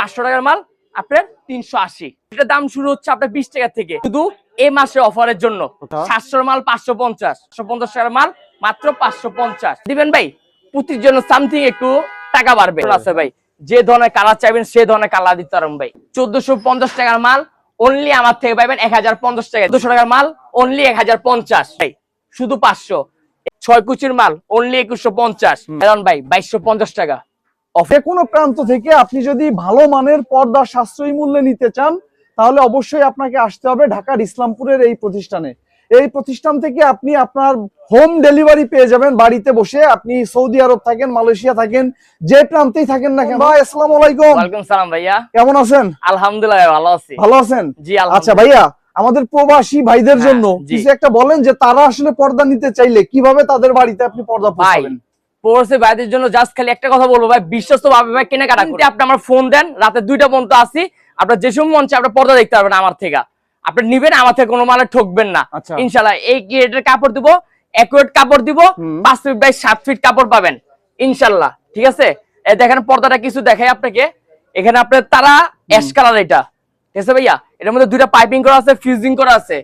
পাঁচশো টাকার মাল আপনার তিনশো আশি। এটা দাম শুরু হচ্ছে আপনার বিশ টাকা থেকে। শুধু এ মাসের অফারের জন্য? সাতশোর মাল পাঁচশো পঞ্চাশ পঞ্চাশ টাকার মাল মাত্র পাঁচশো পঞ্চাশ। দিবেন ভাই পুতির জন্য সামথিং একটু টাকা বাড়বে। আছে ভাই যে ধরনের কালার চাইবেন সে ধরনের কালার দিতে পারবেন ভাই। চোদ্দশো পঞ্চাশ টাকার মাল অনলি আমার থেকে পাইবেন এক হাজার পঞ্চাশ টাকা। দুশো টাকার মাল অনলি এক হাজার পঞ্চাশ। ভাই শুধু পাঁচশো। ছয় কুচির মাল অনলি একুশশো পঞ্চাশ। ভাই বাইশশো পঞ্চাশ টাকা। যে কোনো প্রান্ত থেকে আপনি যদি ভালো মানের পর্দা সাশ্রয়ী মূল্যে নিতে চান তাহলে অবশ্যই আপনাকে আসতে হবে ঢাকার ইসলামপুরের এই প্রতিষ্ঠানে। এই প্রতিষ্ঠান থেকে আপনি আপনার হোম ডেলিভারি পেয়ে যাবেন বাড়িতে বসে। আপনি সৌদি আরব থাকেন মালয়েশিয়া থাকেন যে প্রান্তেই থাকেন না কেন। ভাই আসসালামু আলাইকুম ওয়ালাইকুম সালাম ভাইয়া। কেমন আছেন? আলহামদুলিল্লাহ ভালো আছি। ভালো আছেন? জি আচ্ছা ভাইয়া আমাদের প্রবাসী ভাইদের হ্যাঁ, জন্য। কিছু একটা বলেন যে তারা আসলে পর্দা নিতে চাইলে কীভাবে তাদের বাড়িতে আপনি পর্দা ভাই পড়ছে ভাইদের জন্য জাস্ট খালি একটা কথা বলব ভাই বিশ্বস্ত ভাবে ভাই কেনাকাটা করতে আপনি আমার ফোন দেন রাতে দুইটা পর্যন্ত আসি আপনার যে সময় মন চায় আপনার পর্দা দেখতে পারবেন আমার থেকে। আপনি নিবেন আমার থেকে কোনো মালে ঠকবেন না। আচ্ছা। ইনশাল্লাহ এই গ্রেডের কাপড় দিব একুরেট কাপড় দিব পাঁচ ফিট বাই সাত ফিট কাপড় পাবেন ইনশাল্লাহ ঠিক আছে? এই দেখেন পর্দাটা কিছু দেখাই আপনাকে। এখানে আপনার তারা অ্যাশ কালার এটা ঠিক আছে ভাইয়া? এটার মধ্যে দুইটা পাইপিং করা আছে ফিউজিং করা আছে।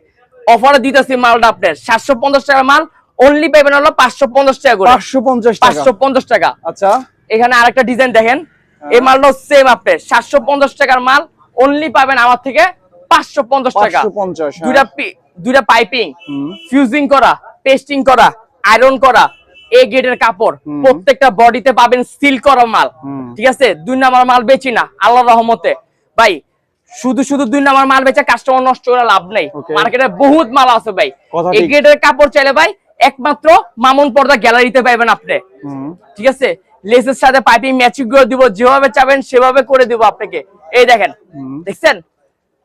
অফারে দিতেছি মালটা আপনার সাতশো পঞ্চাশ টাকার মাল অনলি পাবেন হলো পাঁচশো পঞ্চাশ টাকা করে। পাঁচশো পঞ্চাশ পাঁচশো পঞ্চাশ টাকা। আচ্ছা। এখানে আরেকটা ডিজাইন দেখেন। এই মালটা সেম আপনার সাতশো পঞ্চাশ টাকার মাল অনলি পাবেন আমার থেকে পাঁচশো পঞ্চাশ টাকা। পঞ্চাশ হ্যাঁ। দুইটা দুইটা পাইপিং ফিউজিং করা পেস্টিং করা আয়রন করা এ গ্রেডের কাপড়। প্রত্যেকটা বডিতে পাবেন সিল করা মাল। ঠিক আছে? দুই নাম্বার মাল বেচি না আল্লাহ রহমতে। ভাই শুধু শুধু দুই নাম্বার মাল বেচে কাস্টমার নষ্ট করে লাভ নেই। মার্কেটে বহুত মাল আছে ভাই। এই ঠিক। কাপড় চাইলে ভাই একমাত্র মামুন পর্দা গ্যালারিতে পাইবেন আপনি। ঠিক আছে? লেসের সাথে পাইপিং ম্যাচিং করে দিব যেভাবে চাবেন সেভাবে করে দিব আপনাকে। এই দেখেন দেখছেন?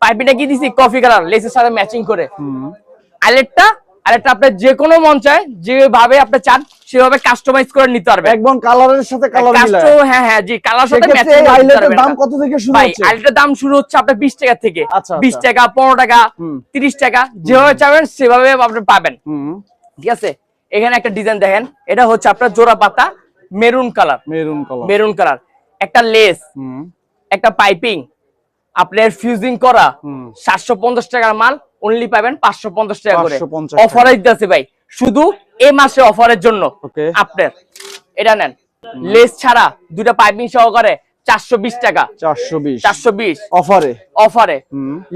পাইপিংটা কি দিছি? কফি কালার লেসের সাথে ম্যাচিং করে। হুম। আরেকটা আপনার যে কোনো মন চায় যেভাবে আপনি চান সেভাবে কাস্টমাইজ করে নিতে পারবেন। একদম কালারের সাথে কালার মিলায়। হ্যাঁ হ্যাঁ জি কালার সাথে ম্যাচিং আইলেটের দাম কত থেকে শুরু হচ্ছে? আরেকটা দাম শুরু হচ্ছে আপনার টাকা থেকে। আচ্ছা, বিশ আচ্ছা। টাকা পনেরো টাকা হুম। তিরিশ টাকা যেভাবে চাবেন সেভাবে আপনি পাবেন। ঠিক আছে? এখানে একটা ডিজাইন দেখেন। এটা হচ্ছে আপনার জোড়া পাতা maroon colour maroon colour maroon colour একটা লেস একটা পাইপিং আপনার ফিউজিং করা। সাতশো পঞ্চাশ টাকার মাল অনলি পাবেন পাঁচশো পঞ্চাশ টাকা করে। 550 টাকা। অফারে দিতেছে ভাই। শুধু এ মাসে অফারের জন্য। আপনার এটা নেন। লেস ছাড়া দুটা পাইপিং সহকারে চারশো বিশ টাকা। চারশো বিশ। চারশো বিশ। অফারে অফারে।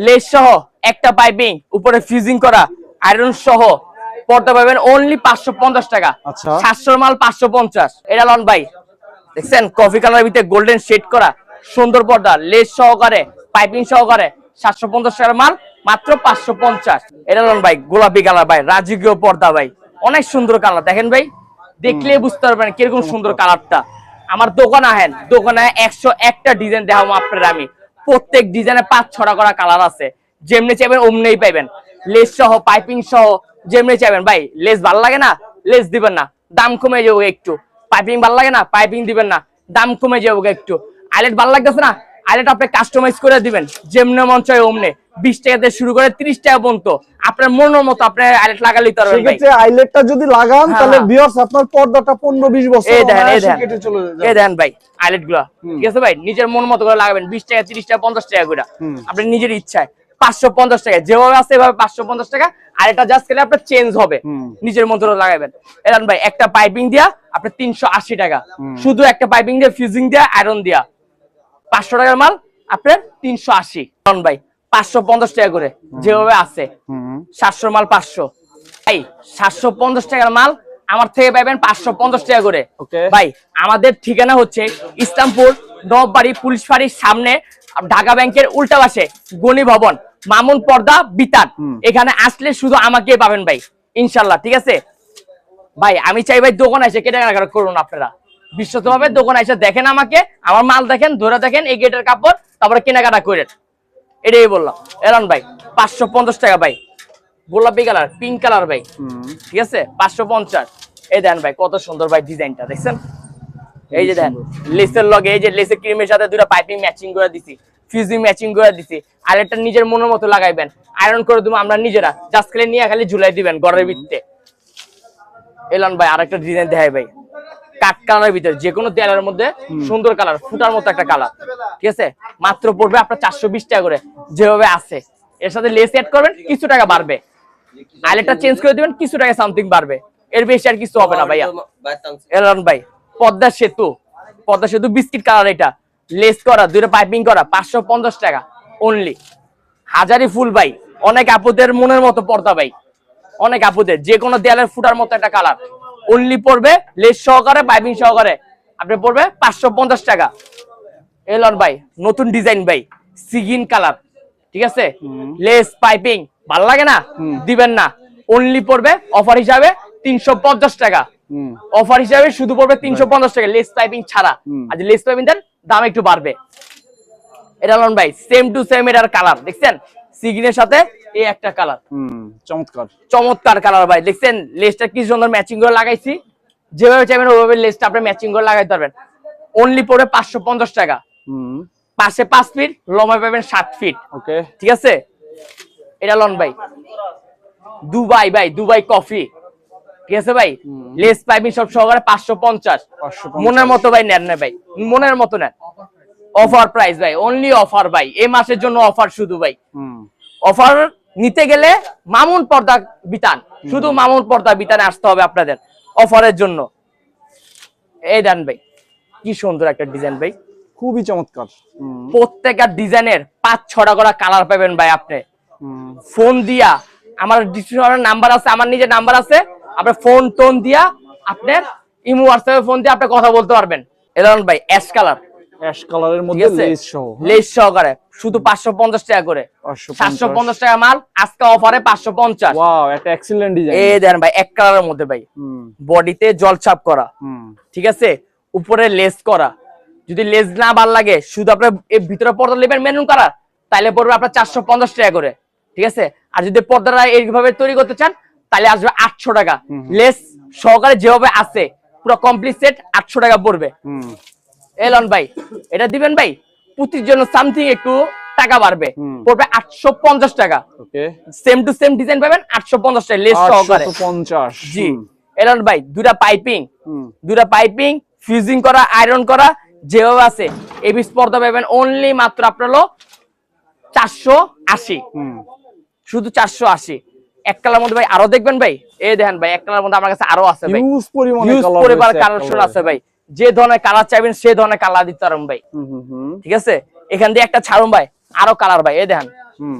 লেস সহ একটা পাইপিং উপরে ফিউজিং করা আয়রন সহ পড়তে পারবেন অনলি পাঁচশো পঞ্চাশ টাকা। আচ্ছা। সাতশোর মাল পাঁচশো পঞ্চাশ। এটা লন ভাই দেখছেন? কফি কালারের ভিতরে গোল্ডেন শেড করা সুন্দর পর্দা লেস সহকারে পাইপিং সহকারে সাতশো পঞ্চাশ টাকার মাল মাত্র পাঁচশো পঞ্চাশ। এটা লন ভাই গোলাপি কালার ভাই রাজকীয় পর্দা ভাই। অনেক সুন্দর কালার দেখেন ভাই? দেখলে বুঝতে পারবেন কীরকম সুন্দর কালারটা আমার দোকান আহেন দোকানে একশো একটা ডিজাইন দেখাবো আপনার আমি। প্রত্যেক ডিজাইনে পাঁচ ছড়া করা কালার আছে। যেমনি চাইবেন অমনেই পাইবেন। লেস সহ পাইপিং সহ যেমনি চাইবেন ভাই লেস ভালো লাগে না লেস দিবেন না। দাম কমে যাব একটু। পাইপিং ভালো লাগে না পাইপিং দিবেন না। দাম কমে যাব একটু। আইলেট ভালো লাগতেছে না? আইলেট আপনি কাস্টমাইজ করে দিবেন। যেমনি মন চাই অমনে। বিশ টাকা থেকে শুরু করে ত্রিশ টাকা পর্যন্ত। আপনার মনের মতো আপনি আইলেট লাগা নিতে পারবেন ভাই। সেক্ষেত্রে আইলেটটা যদি লাগান হ্যাঁ, তাহলে হ্যাঁ। ভিউয়ার্স আপনার পর্দাটা পনেরো বিশ বছর এই দেখেন এই দেখেন। এই দেখেন ভাই আইলেটগুলা ঠিক আছে ভাই? নিজের মন মতো করে লাগাবেন। বিশ টাকা তিরিশ টাকা পঞ্চাশ টাকা করে। আপনি নিজের ইচ্ছায়। পাঁচশো পঞ্চাশ টাকা। যেভাবে আছে এভাবে পাঁচশো পঞ্চাশ টাকা। আর এটা জাস্ট খেলে আপনার চেঞ্জ হবে। নিজের মতো লাগাবেন। এরান ভাই একটা পাইপিং দিয়া আপনার তিনশো আশি টাকা। শুধু একটা পাইপিং দিয়ে ফিউজিং দিয়া আয়রন দিয়া। পাঁচশো টাকার মাল আপনার তিনশো আশি। ভাই পাঁচশো পঞ্চাশ টাকা করে। যেভাবে আছে। হুম। সাতশো মাল পাঁচশো। ভাই সাতশো পঞ্চাশ টাকার মাল আমার থেকে পাইবেন পাঁচশো পঞ্চাশ টাকা করে। ভাই আমাদের ঠিকানা হচ্ছে ইসলামপুর নববাড়ি পুলিশ ফাঁড়ির সামনে ঢাকা ব্যাংকের উল্টা পাশে গণি ভবন মামুন পর্দা বিতান। এখানে আসলে শুধু আমাকে পাবেন ভাই ইনশাল্লাহ ঠিক আছে? ভাই আমি চাই ভাই দোকান এসে কেটে করুন আপনারা। বিশ্বত ভাবে দোকান এসে দেখেন আমাকে আমার মাল দেখেন ধরে দেখেন এই গেটের কাপড় তারপরে কেনাকাটা করেন। এটাই বললাম। এলান ভাই পাঁচশো পঞ্চাশ টাকা ভাই। গোলাপি কালার পিঙ্ক কালার ভাই। ঠিক আছে? পাঁচশো পঞ্চাশ। এই দেন ভাই কত সুন্দর ভাই ডিজাইনটা দেখছেন? এই যে লেসের লগে এই যে লেসের ক্রিমের সাথে দুটো পাইপিং ম্যাচিং করে দিছি ফিউজিং ম্যাচিং করে দিছি আর একটা নিজের মনের মতো লাগাইবেন। আয়রন করে দেবো আমরা নিজেরা জাস্ট খালি নিয়ে খালি ঝুলাই দিবেন ঘরের ভিত্তে এলান ভাই আরেকটা ডিজাইন দেখাই ভাই। কালারের ভিতরে যে কোনো দেয়ালের মধ্যে সুন্দর কালার ফুটার মতো একটা কালার। ঠিক আছে? মাত্র পড়বে আপনার চারশো বিশ টাকা করে যেভাবে আছে। এর সাথে লেস অ্যাড করবেন কিছু টাকা বাড়বে। আইলেটটা চেঞ্জ করে দিবেন কিছু টাকা সামথিং বাড়বে। এর বেশি আর কিছু হবে না ভাইয়া। এলন ভাই পদ্মা সেতু। পদ্মা সেতু বিস্কিট কালার এটা। লেস করা দুইটা পাইপিং করা পাঁচশো পঞ্চাশ টাকা অনলি হাজারি ফুল ভাই অনেক আপুদের মনের মতো পর্দা ভাই। অনেক আপুদের যে কোনো দেয়ালের ফুটার মতো একটা কালার। অনলি পড়বে লেস সহকারে পাইপিং সহকারে। আপনি পড়বে পাঁচশো পঞ্চাশ টাকা। এলন ভাই নতুন ডিজাইন ভাই সিগিন কালার। ঠিক আছে? লেস পাইপিং ভালো লাগে না? দিবেন না। অনলি পড়বে অফার হিসাবে তিনশো পঞ্চাশ টাকা। অফার হিসাবে শুধু পড়বে তিনশো পঞ্চাশ টাকা লেস পাইপিং ছাড়া। আর লেস পাইপিং দেন দাম একটু বাড়বে। এটা লন ভাই সেম টু সেম এটার কালার দেখছেন? সিগিনের সাথে এই একটা কালার চমৎকার। চমৎকার কালার ভাই দেখছেন? লেসটা কি সুন্দর ম্যাচিং করে লাগাইছি। যেভাবে চাইবেন ওইভাবে লেসটা আপনি ম্যাচিং করে লাগাইতে পারবেন। অনলি পড়বে পাঁচশো পঞ্চাশ টাকা। হুম। পাশে পাঁচ ফিট লম্বা পাবেন সাত ফিট ওকে ঠিক আছে? এটা লন ভাই। দুবাই ভাই দুবাই কফি ঠিক আছে ভাই? লেস পাইপিং সব সহকারে পাঁচশো পঞ্চাশ। মনের মতো ভাই নেন না ভাই। মনের মতো নেন। অফার প্রাইস ভাই অনলি অফার ভাই। এই মাসের জন্য অফার শুধু ভাই। অফার নিতে গেলে মামুন পর্দা বিতান। শুধু মামুন পর্দা বিতানে আসতে হবে আপনাদের অফারের জন্য। এই দেন ভাই। কি সুন্দর একটা ডিজাইন ভাই। খুবই চমৎকার। প্রত্যেকটা ডিজাইনের পাঁচ ছটা করা কালার পাবেন ভাই আপনি। ফোন দিয়া। আমার ডিসক্রিপশনের নাম্বার আছে আমার নিজের নাম্বার আছে। আপনার ফোন টোন দিয়া আপনার ইমো হোয়াটসঅ্যাপে ফোন দিয়ে আপনি কথা বলতে পারবেন। এলন ভাই অ্যাশ কালার অ্যাশ কালারের মধ্যে লেস সহ লেস সহকারে। শুধু পাঁচশো পঞ্চাশ টাকা করে। সাতশো পঞ্চাশ টাকা মাল আজকে অফারে পাঁচশো পঞ্চাশ। ওয়াও একটা এক্সিলেন্ট ডিজাইন এই দেন ভাই এক কালারের মধ্যে ভাই। বডিতে জল ছাপ করা। ঠিক আছে? উপরে লেস করা। যদি লেস না ভালো লাগে শুধু আপনার এর ভিতরে পর্দা নেবেন মেরুন কালার তাহলে পড়বে আপনার চারশো পঞ্চাশ টাকা করে। ঠিক আছে? আর যদি পর্দাটা এইভাবে তৈরি করতে চান তাহলে আসবে আটশো টাকা। লেস সহকারে যেভাবে আছে পুরো কমপ্লিট সেট আটশো টাকা পড়বে। এলন ভাই এটা দিবেন ভাই? পুতির জন্য সামথিং একটু টাকা বাড়বে। পড়বে আটশো পঞ্চাশ টাকা। সেম টু সেম ডিজাইন পাবেন আটশো পঞ্চাশ টাকা লেস সহকারে। 850 জি। এলন ভাই দুটা পাইপিং দুটা পাইপিং ফিউজিং করা আয়রন করা যেভাবে আছে। এবি স্পর্ধা পাবেন অনলি মাত্র আপনার হলো চারশো আশি। শুধু চারশো আশি। এক কালার মধ্যে ভাই আরও দেখবেন ভাই। এই দেখেন ভাই এক কালার মধ্যে আমার কাছে আরও আছে ভাই। হিউজ পরিমাণে কালার পরিবার কালেকশন আছে ভাই। যে ধরনের কালার চাইবেন সে ধরনের কালার দিতে পারবেন ভাই। ঠিক আছে? এখান দিয়ে একটা ছাড়ুন ভাই আরও কালার ভাই এই দেখেন।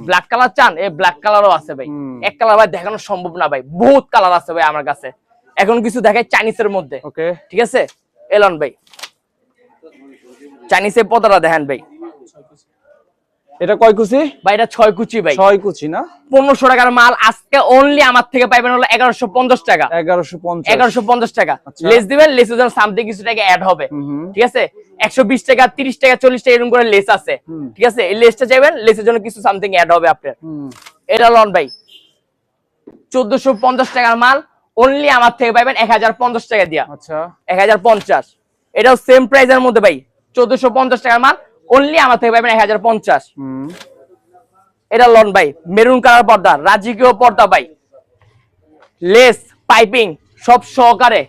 ব্ল্যাক কালার চান এই ব্ল্যাক কালারও আছে ভাই। এক কালার ভাই দেখানো সম্ভব না ভাই বহুত কালার আছে ভাই আমার কাছে। এখন কিছু দেখাই চাইনিজের মধ্যে। ওকে। ঠিক আছে? এলন ভাই। চাইনিজের পতাটা দেখেন ভাই। এটা কয় কুচি? ভাই এটা ছয় কুচি ভাই। ছয় কুচি না? পনেরোশো টাকার মাল আজকে অনলি আমার থেকে পাইবেন হলো এগারোশো পঞ্চাশ টাকা। এগারোশো পঞ্চাশ। এগারোশো পঞ্চাশ টাকা। আচ্ছা। লেস দিবেন লেসের জন্য সামথিং কিছু টাকা অ্যাড হবে। ঠিক আছে? একশো বিশ টাকা তিরিশ টাকা চল্লিশ টাকা এরকম করে লেস আছে। ঠিক আছে? এই লেসটা চাইবেন লেসের জন্য কিছু সামথিং অ্যাড হবে আপনার। এটা লন ভাই। চোদ্দশো পঞ্চাশ টাকার মাল অনলি আমার থেকে পাইবেন এক হাজার পঞ্চাশ টাকা দিয়া। আচ্ছা। এক হাজার পঞ্চাশ। এটাও সেম প্রাইসের মধ্যে ভাই। চোদ্দশো পঞ্চাশ টাকার মাল অনলি আমার থেকে পাইবেন এক হাজার পঞ্চাশ। এটা লন ভাই মেরুন কালার পর্দা রাজকীয় পর্দা ভাই। লেস পাইপিং সব সহকারে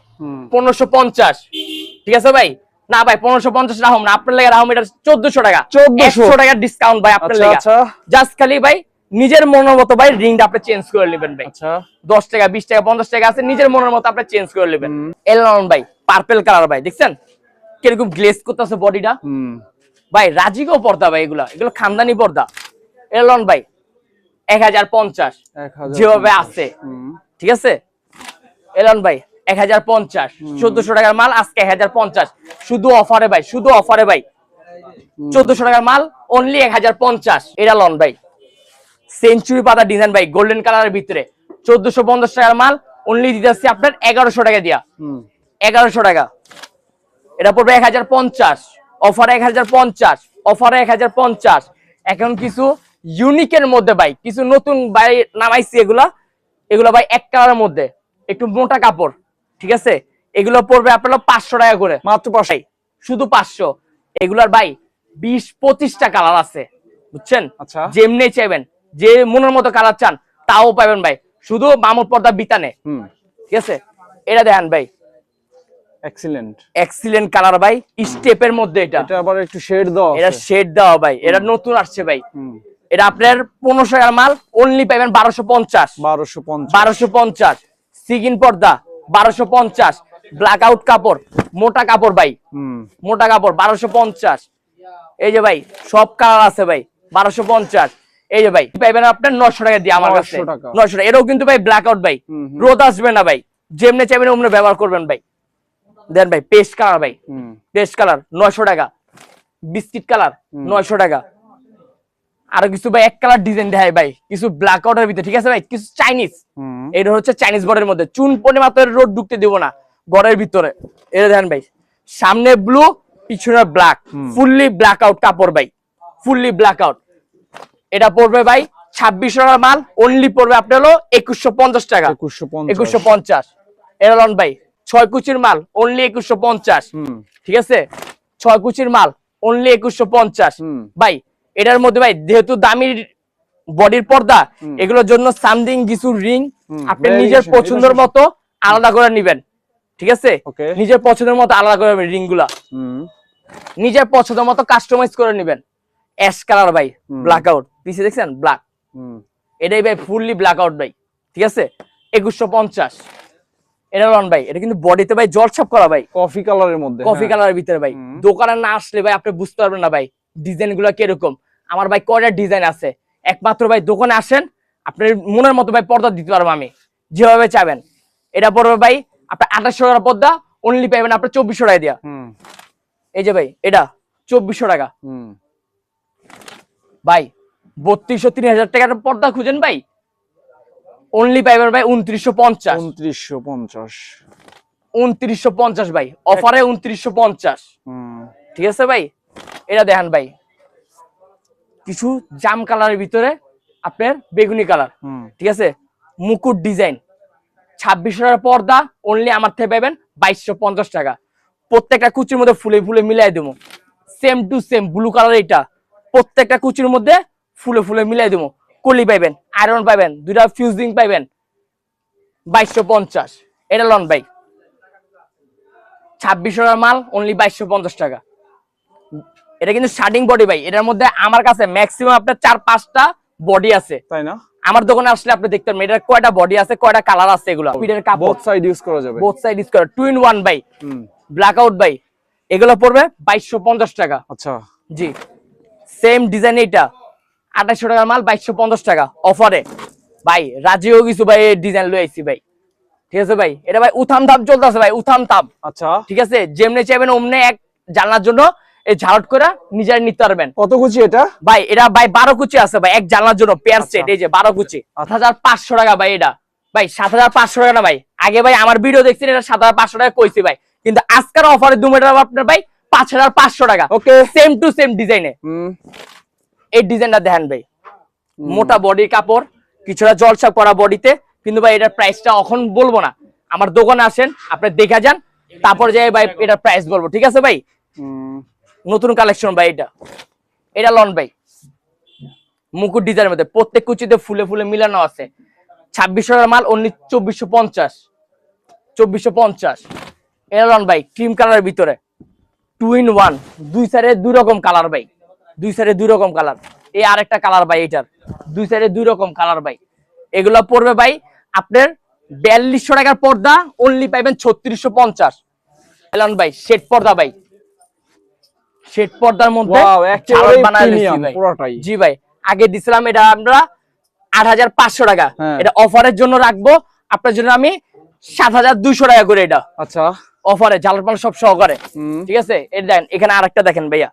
পনেরোশো পঞ্চাশ। ঠিক আছে ভাই? না ভাই পনেরোশো পঞ্চাশ রাহম না আপনার লেগে রাহম এটা চোদ্দশো টাকা। চোদ্দশো। টাকা ডিসকাউন্ট ভাই আপনার আচ্ছা লেগে। আচ্ছা। জাস্ট খালি ভাই নিজের মনের মতো ভাই রিংটা আপনি চেঞ্জ করে নেবেন ভাই। আচ্ছা। দশ টাকা বিশ টাকা পঞ্চাশ টাকা আছে নিজের মনের মতো আপনি চেঞ্জ করে নেবেন। এলন ভাই পার্পেল কালার ভাই দেখছেন? কীরকম গ্লেজ করতেছে বডিটা ভাই রাজিকও পর্দা ভাই এগুলা। এগুলো খানদানি পর্দা। এলন ভাই এক হাজার পঞ্চাশ। যেভাবে আছে। ঠিক আছে? এলন ভাই এক হাজার পঞ্চাশ। চোদ্দশো টাকার মাল আজকে এক হাজার পঞ্চাশ। শুধু অফারে ভাই শুধু অফারে ভাই। চোদ্দশো টাকার মাল অনলি এক হাজার পঞ্চাশ। এটা লন ভাই। সেঞ্চুরি পাতা ডিজাইন ভাই গোল্ডেন কালারের ভিতরে। চোদ্দশো পঞ্চাশ টাকার মাল অনলি দিতে আসছে আপনার এগারোশো টাকা দিয়া। এগারোশো টাকা। এটা পড়বে এক হাজার পঞ্চাশ। অফারে এক হাজার পঞ্চাশ অফারে এক হাজার পঞ্চাশ। এখন কিছু ইউনিকের মধ্যে ভাই কিছু নতুন ভাই নামাইছি এগুলা। এগুলো ভাই এক কালারের মধ্যে একটু মোটা কাপড় ঠিক আছে? এগুলো পড়বে আপনার পাঁচশো টাকা করে। মাত্র পাঁচশো। শুধু পাঁচশো। এগুলার ভাই বিশ পঁচিশটা কালার আছে বুঝছেন? আচ্ছা। যেমনি চাইবেন যে মনের মতো কালার চান তাও পাবেন ভাই। শুধু মামুর পর্দা বিতানে ঠিক আছে? এটা দেখেন ভাই। এক্সিলেন্ট এক্সিলেন্ট কালার ভাই স্টেপের মধ্যে এটা। এটা আবার একটু শেড দাও এটা শেড দেওয়া ভাই এটা নতুন আসছে ভাই। এটা আপনার পনেরোশো টাকার মাল অনলি বারোশো পঞ্চাশ। বারোশো পঞ্চাশ। সিগিন পর্দা বারোশো পঞ্চাশ। ব্ল্যাক আউট কাপড় মোটা কাপড় ভাই। মোটা কাপড় বারোশো পঞ্চাশ। এই যে ভাই সব কালার আছে ভাই বারোশো পঞ্চাশ। এই যে ভাই পাইবেন আপনার নশো টাকা দিয়ে আমার কাছে। 900 টাকা। এটাও কিন্তু ভাই ব্ল্যাক আউট ভাই। রোদ আসবে না ভাই। যেমনি চাইবেন অমনি ব্যবহার করবেন ভাই। দেন ভাই পেস্ট কালার ভাই। পেস্ট কালার নয়শো টাকা। বিস্কিট কালার নয়শো টাকা। আরও কিছু ভাই এক কালার ডিজাইন দেখায় ভাই। কিছু ব্ল্যাক আউটের ভিতরে ঠিক আছে ভাই? কিছু চাইনিজ এটা হচ্ছে চাইনিজ বোর্ডের মধ্যে। চুন পনে মাত্র রোড ঢুকতে দিব না ঘরের ভিতরে। এটা দেখেন ভাই। সামনে ব্লু পিছনে ব্ল্যাক ফুললি ব্ল্যাক আউট কাপড় ভাই। ফুললি ব্ল্যাক আউট এটা পড়বে ভাই ছাব্বিশশো টাকার মাল। অনলি পড়বে আপনার হলো একুশশো পঞ্চাশ টাকা। একুশশো পঞ্চাশ। একুশশো পঞ্চাশ। এটা লন ভাই। ছয় কুচির মাল অনলি একুশশো পঞ্চাশ। ঠিক আছে? ছয় কুচির মাল অনলি একুশশো পঞ্চাশ। ভাই এটার মধ্যে ভাই যেহেতু দামি বডির পর্দা এগুলোর জন্য সামথিং কিছু রিং আপনি নিজের পছন্দের মতো আলাদা করে নিবেন। ঠিক আছে? নিজের পছন্দের মতো আলাদা করে রিংগুলা নিজের পছন্দের মতো কাস্টমাইজ করে নিবেন। অ্যাশ কালার ভাই ব্ল্যাক আউট পিছিয়ে দেখছেন? ব্ল্যাক হুম। এটাই ভাই ফুললি ব্ল্যাক আউট ভাই। ঠিক আছে? একুশশো পঞ্চাশ। এটা রন ভাই এটা কিন্তু বডিতে ভাই জল ছাপ করা ভাই। কফি কালারের মধ্যে কফি হ্যাঁ। কালারের ভিতরে ভাই। দোকানে না আসলে ভাই আপনি বুঝতে পারবেন না ভাই ডিজাইনগুলো কীরকম। আমার ভাই কয়টা ডিজাইন আছে? একমাত্র ভাই দোকানে আসেন আপনার মনের মতো ভাই পর্দা দিতে পারব আমি যেভাবে চাবেন। এটা পড়বে ভাই আপনার আঠাশশো টাকার পর্দা অনলি পাইবেন আপনার চব্বিশশো টাকা দিয়া। এই যে ভাই এটা চব্বিশশো টাকা। হুম। ভাই বত্রিশশো তিন হাজার টাকার পর্দা খুঁজেন ভাই অনলি পাইবেন ভাই উনত্রিশশো পঞ্চাশ। উনত্রিশশো পঞ্চাশ। উনত্রিশশো পঞ্চাশ ভাই। অফারে উনত্রিশশো পঞ্চাশ। ঠিক আছে ভাই? এটা দেখেন ভাই। কিছু জাম কালারের ভিতরে আপনার বেগুনি কালার। ঠিক আছে? মুকুট ডিজাইন। ছাব্বিশ টাকার পর্দা অনলি আমার থেকে পাবেন বাইশশো পঞ্চাশ টাকা। প্রত্যেকটা কুচির মধ্যে ফুলে ফুলে মিলাই দেবো। Same to same blue colour এটা প্রত্যেকটা কুচির মধ্যে ফুলে ফুলে মিলাই দেবো। কলি পাইবেন আয়রন পাইবেন দুইটা ফিউজিং পাইবেন বাইশশো পঞ্চাশ। এটা লন ভাই ছাব্বিশশো টাকার মাল অনলি বাইশশো পঞ্চাশ টাকা। এটা কিন্তু শার্টিং বডি ভাই এটার মধ্যে আমার কাছে ম্যাক্সিমাম আপনার চার পাঁচটা বডি আছে। তাই না? আমার দোকানে আসলে আপনি দেখতে পারবেন এটার কয়টা বডি আছে কয়টা কালার আছে এগুলো। পিঠের কাপড় বোথ সাইড ইউজ করা যাবে। বোথ সাইড ইউজ করে। Two in one by black out by এগুলো পড়বে বাইশশো পঞ্চাশ টাকা। আচ্ছা। জি। সেম ডিজাইন এটা আঠাশশো টাকার মাল বাইশশো পঞ্চাশ টাকা অফারে। ভাই রাজিও কিছু ভাই ডিজাইন লই আইছি ভাই। ঠিক আছে ভাই? এটা ভাই উথাম ধাপ চলতেছে ভাই উথাম তাপ আচ্ছা। ঠিক আছে? যেমনি চাইবেন অমনে এক জানলার জন্য এই ঝালট করে নিজের নিতে পারবেন। কত কুচি এটা? ভাই এটা ভাই বারো কুচি আছে ভাই এক জানলার জন্য পেয়ার আচ্ছা। সেট এই যে বারো কুচি। সাত হাজার পাঁচশো টাকা ভাই এটা। ভাই সাত হাজার পাঁচশো টাকা না ভাই। আগে ভাই আমার ভিডিও দেখছেন এটা সাত হাজার পাঁচশো টাকা কইছি ভাই। কিন্তু আজকের অফারে দু মিটার আপনার ভাই পাঁচ হাজার পাঁচশো টাকা। ওকে সেম টু সেম ডিজাইনে। হুম। এই ডিজাইনটা দেখেন ভাই। মোটা বডির কাপড়, কিছুটা জলসা করা বডিতে কিন্তু ভাই, এটার প্রাইসটা এখন বলব না। আমার দোকানে আসেন, আপনি দেখা যান, তারপর যাই ভাই, এটার প্রাইস বলব। ঠিক আছে ভাই? নতুন কালেকশন ভাই এটা। এটা লন ভাই। মুকুট ডিজাইনের মধ্যে। প্রত্যেক কুচিতে ফুলে ফুলে মিলানো আছে। ছাব্বিশশো টাকার মাল, অনলি চব্বিশশো পঞ্চাশ। চব্বিশশো পঞ্চাশ। এটা লন ভাই ক্রিম কালারের ভিতরে। টু ইন ওয়ান দুই সাইডে দুই রকম কালার ভাই। দুই সাইডে দুই রকম কালার এই আরেকটা কালার ভাই এটার দুই সাইডে দুই রকম কালার ভাই। এগুলো পড়বে ভাই আপনার বিয়াল্লিশশো টাকার পর্দা অনলি পাইবেন ছত্রিশশো পঞ্চাশ। এলন ভাই শেড পর্দা ভাই। শেড পর্দার মধ্যে। জি ভাই আগে দিছিলাম এটা আমরা আট হাজার পাঁচশো টাকা। হ্যাঁ। এটা অফারের জন্য রাখব। আপনার জন্য আমি সাত হাজার দুইশো টাকা করে এটা। আচ্ছা। অফারে পাল সব সহকারে। ঠিক আছে? এটা দেখেন এখানে আরেকটা দেখেন ভাইয়া।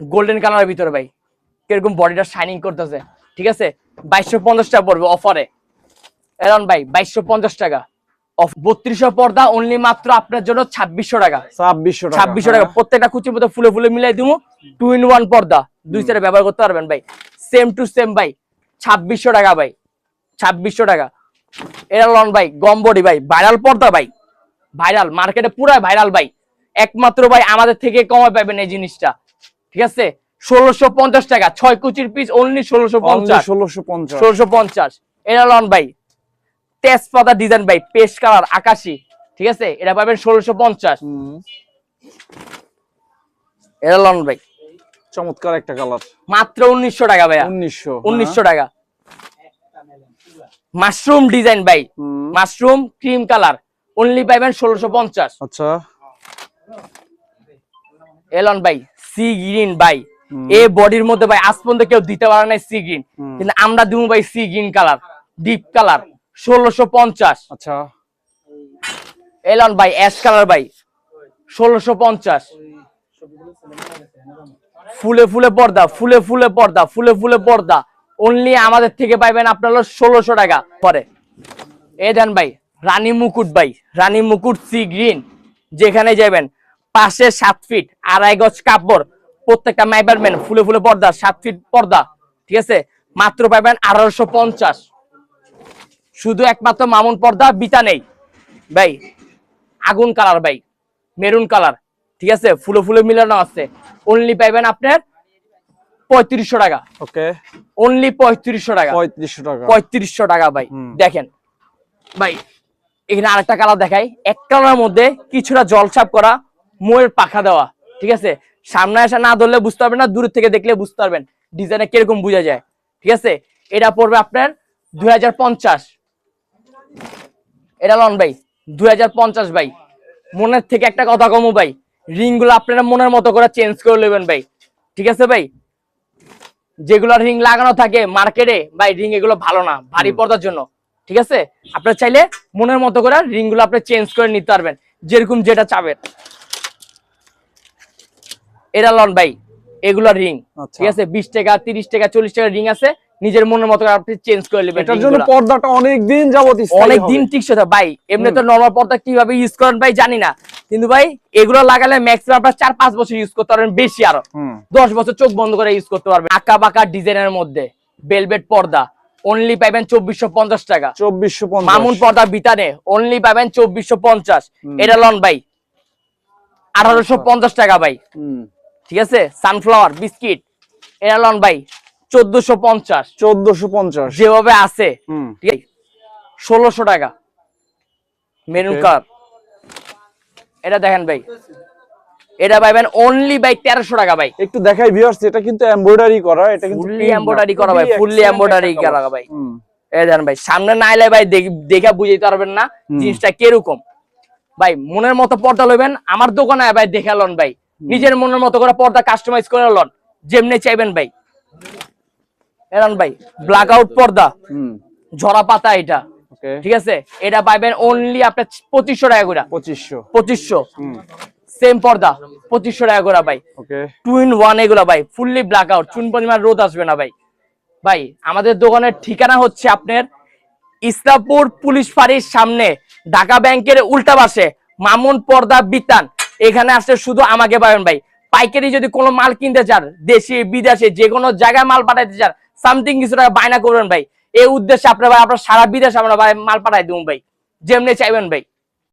গোল্ডেন কালারের ভিতরে ভাই। কীরকম বডিটা শাইনিং করতেছে। ঠিক আছে? বাইশশো পঞ্চাশ টাকা পড়বে অফারে এরন ভাই বাইশশো পঞ্চাশ টাকা। অফ বত্রিশশো পর্দা অনলি মাত্র আপনার জন্য ছাব্বিশশো টাকা। ছাব্বিশশো ছাব্বিশশো টাকা। হ্যাঁ। প্রত্যেকটা কুচির মধ্যে ফুলে ফুলে মিলাই দিব টু ইন ওয়ান পর্দা। দুই সাইডে ব্যবহার করতে পারবেন ভাই। সেম টু সেম ভাই। ছাব্বিশশো টাকা ভাই। ছাব্বিশশো টাকা। এরা লন ভাই গম বডি ভাই। ভাইরাল পর্দা ভাই। ভাইরাল মার্কেটে পুরাই ভাইরাল ভাই। একমাত্র ভাই আমাদের থেকে কমে পাবেন এই জিনিসটা। ঠিক আছে? ষোলোশো পঞ্চাশ টাকা ছয় কুচির পিস অনলি ষোলোশো পঞ্চাশ। ষোলোশো পঞ্চাশ। ষোলোশো পঞ্চাশ। এরা লন ভাই তেজপাতা ডিজাইন ভাই পেস্ট কালার আকাশি। ঠিক আছে? এটা পাবেন ষোলোশো পঞ্চাশ। হুম, এটা লন ভাই চমৎকার একটা কালার। মাত্র উনিশশো টাকা ভাইয়া। উনিশশো উনিশশো টাকা। মাশরুম ডিজাইন ভাই মাশরুম ক্রিম কালার অনলি পাইবেন ষোলোশো পঞ্চাশ। আচ্ছা। এলন ভাই সি গ্রিন ভাই। এ বডির মধ্যে ভাই আজ পর্যন্ত কেউ দিতে পারে না সি গ্রিন। কিন্তু আমরা দিব ভাই sea green colour deep colour ষোলোশো পঞ্চাশ। আচ্ছা। এলন ভাই অ্যাশ কালার ভাই ষোলোশো পঞ্চাশ। ফুলে ফুলে পর্দা ফুলে ফুলে পর্দা ফুলে ফুলে পর্দা। অনলি আমাদের থেকে পাইবেন আপনার ষোলোশো টাকা পরে। এ দেন ভাই রানী মুকুট ভাই রানী মুকুট সি গ্রিন। যেখানে যাবেন পাশে সাত ফিট আড়াই গজ কাপড় প্রত্যেকটা মাইবারম্যান ফুলে ফুলে পর্দা সাত ফিট পর্দা ঠিক আছে? মাত্র পাইবেন আঠারোশো পঞ্চাশ। শুধু একমাত্র মামুন পর্দা বিতা নেই। ভাই আগুন কালার ভাই মেরুন কালার ঠিক আছে? ফুলে ফুলে মিলানো আছে। অনলি পাইবেন আপনার পঁয়ত্রিশশো টাকা। ওকে অনলি পঁয়ত্রিশশো টাকা। পঁয়ত্রিশশো টাকা। পঁয়ত্রিশশো টাকা ভাই দেখেন। ভাই এখানে আরেকটা কালার দেখাই। এক কালারের মধ্যে কিছুটা জলছাপ করা ময়ের পাখা দেওয়া ঠিক আছে? সামনে আসা না ধরলে বুঝতে পারবেন না দূর থেকে দেখলে বুঝতে পারবেন ডিজাইনে কীরকম বোঝা যায় ঠিক আছে? এটা পড়বে আপনার দুই হাজার পঞ্চাশ। এটা লন ভাই দুই হাজার পঞ্চাশ ভাই। মনের থেকে একটা কথা কমু ভাই রিংগুলো আপনারা মনের মতো করে চেঞ্জ করে নেবেন ভাই ঠিক আছে ভাই? যেগুলো রিং লাগানো থাকে মার্কেটে ভাই রিং এগুলো ভালো না ভারী পর্দার জন্য ঠিক আছে? আপনারা চাইলে মনের মতো করে রিংগুলো আপনি চেঞ্জ করে নিতে পারবেন যেরকম যেটা চাবেন। এটা লন ভাই এগুলো রিং আচ্ছা। ঠিক আছে? বিশ টাকা তিরিশ টাকা চল্লিশ টাকা রিং আছে। নিজের মনের মতো আপনি চেঞ্জ করে নেবেন এটার জন্য পর্দাটা অনেক দিন যাবত অনেক দিন টিকছে তো ভাই এমনি তো নর্মাল পর্দা কীভাবে ইউজ করেন ভাই জানি না। কিন্তু ভাই এগুলো লাগালে ম্যাক্সিমাম আপনার চার পাঁচ বছর ইউজ করতে পারবেন বেশি আরও। দশ বছর চোখ বন্ধ করে ইউজ করতে পারবেন। আঁকা বাঁকা ডিজাইনের মধ্যে বেলভেট পর্দা অনলি পাবেন চব্বিশশো পঞ্চাশ টাকা। চব্বিশশো মামুন পর্দা বিতানে অনলি পাবেন চব্বিশশো পঞ্চাশ। এটা লন ভাই আঠারোশো পঞ্চাশ টাকা ভাই। ঠিক আছে? সানফ্লাওয়ার বিস্কিট এটা লন ভাই চোদ্দশো পঞ্চাশ। চোদ্দশো পঞ্চাশ। যেভাবে আছে ঠিক আছে? ষোলোশো টাকা। Maroon Okay. কালার এটা দেখেন ভাই। এটা পাইবেন অনলি ভাই তেরোশো টাকা ভাই। একটু দেখাই ভিউয়ার্স এটা কিন্তু এমব্রয়ডারি করা এটা কিন্তু না, embroidery করা ভাই, ফুললি একটা করা ভাই। এই দেখেন ভাই সামনে না এলে ভাই দেখ- বুঝতে পারবেন না জিনিসটা কীরকম। ভাই মনের মতো পর্দা লইবেন আমার দোকানে ভাই দেখে লন ভাই। নিজের মনের মতো করে পর্দা কাস্টমাইজ করে লন। যেমনি চাইবেন ভাই। এরন ভাই ব্ল্যাক আউট পর্দা ঝরা পাতা এটা। ঠিক আছে? এটা পাইবেন অনলি আপনার পঁচিশশো টাকা করে। পঁচিশশো। পঁচিশশো। সেম পর্দা পঁচিশশো টাকা করে ভাই। টু ইন ওয়ান এগুলো ভাই ফুললি ব্ল্যাক আউট চুন পরিমাণ রোদ আসবে না ভাই। ভাই আমাদের দোকানের ঠিকানা হচ্ছে আপনার ইসলামপুর পুলিশ ফাঁড়ির সামনে ঢাকা ব্যাংকের উল্টা পাশে মামুন পর্দা বিতান। এখানে আসলে শুধু আমাকে পাবেন ভাই। পাইকারি যদি কোনো মাল কিনতে চান, দেশে, বিদেশে, যে কোনো জায়গায় মাল পাঠাইতে চান সামথিং কিছু টাকা বায়না করবেন ভাই। এই উদ্দেশ্যে আপনার ভাই, আপনার সারা বিদেশে আমরা ভাই মাল পাঠাই দেবো ভাই। যেমনি চাইবেন ভাই।